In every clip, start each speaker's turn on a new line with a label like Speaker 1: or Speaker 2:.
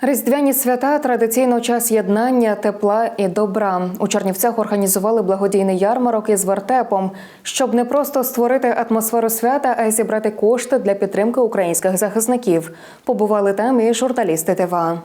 Speaker 1: Різдвяні свята традиційно час єднання, тепла і добра. У Чернівцях організували благодійний ярмарок із вертепом, щоб не просто створити атмосферу свята, а й зібрати кошти для підтримки українських захисників. Побували там і журналісти ТВА.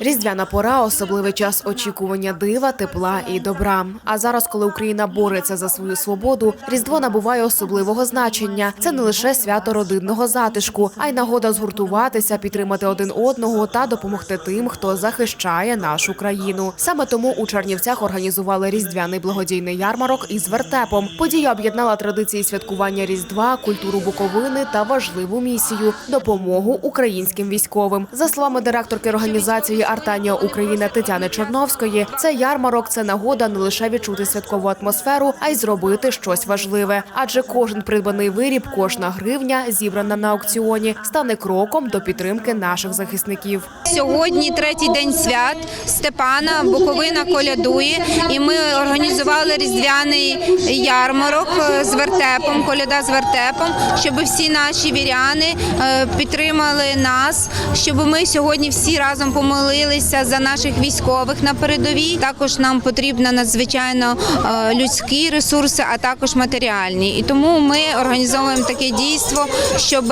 Speaker 2: Різдвяна пора особливий час очікування дива, тепла і добра. А зараз, коли Україна бореться за свою свободу, різдво набуває особливого значення. Це не лише свято родинного затишку, а й нагода згуртуватися, підтримати один одного та допомогти тим, хто захищає нашу країну. Саме тому у Чернівцях організували різдвяний благодійний ярмарок із вертепом. Подія об'єднала традиції святкування різдва, культуру Буковини та важливу місію допомогу українським військовим. За словами директорки організації Артанія Україна Тетяни Чорновської, цей ярмарок це нагода не лише відчути святкову атмосферу, а й зробити щось важливе. Адже кожен придбаний виріб, кожна гривня, зібрана на аукціоні, стане кроком до підтримки наших захисників.
Speaker 3: Сьогодні третій день свят Степана Буковина колядує, і ми організували різдвяний ярмарок з вертепом, коляда з вертепом, щоб всі наші віряни е, підтримали нас, щоб ми сьогодні всі разом помолилися за наших військових на передовій. Також нам потрібно надзвичайно е, людські ресурси, а також матеріальні. І тому ми організовуємо таке дійство, щоб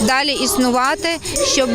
Speaker 3: далі існувати, щоб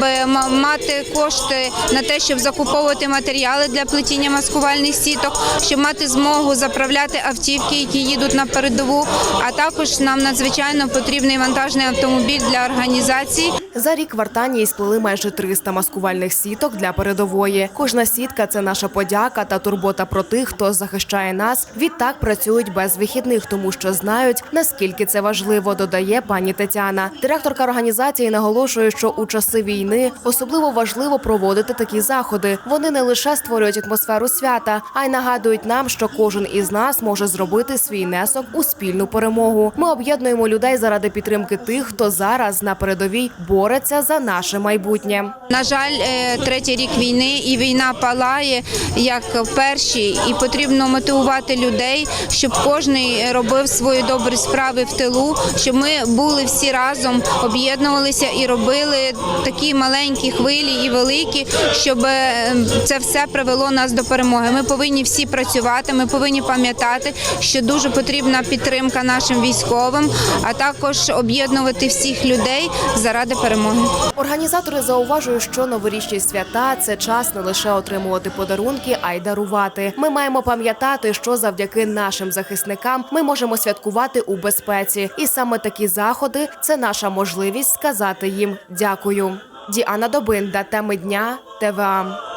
Speaker 3: мати кошти на те, щоб закуповувати матеріали для плетіння маскувальних сіток, щоб мати змогу заправляти автівки, які їдуть на передову. А також нам надзвичайно потрібний вантажний автомобіль для організації.
Speaker 2: За рік в Артанії сплели майже 300 маскувальних сіток для передової. Кожна сітка це наша подяка та турбота про тих, хто захищає нас. Відтак працюють без вихідних, тому що знають наскільки це важливо. Додає пані Тетяна. Директорка організації наголошує, що у часи війни особливо важливо проводити такі заходи. Вони не лише створюють атмосферу свята, а й нагадують нам, що кожен із нас може зробити свій внесок у спільну перемогу. Ми об'єднуємо людей заради підтримки тих, хто зараз на передовій бореться за наше майбутнє.
Speaker 3: На жаль, е, третій рік війни і війна палає як в першій, і потрібно мотивувати людей, щоб кожен робив свої добрі справи в тилу, щоб ми були всі разом, об'єднувалися і робили такі маленькі хвилі і великі, щоб е, це все привело нас до перемоги. Ми повинні всі працювати. Ми повинні пам'ятати, що дуже потрібна підтримка нашим військовим, а також об'єднувати всіх людей заради перемоги.
Speaker 2: Організатори зауважують, що новорічні свята це час не лише отримувати подарунки, а й дарувати. Ми маємо пам'ятати, що завдяки нашим захисникам ми можемо святкувати у безпеці, і саме такі заходи це наша можливість сказати їм дякую. Діана Добинда, теми дня ТВА.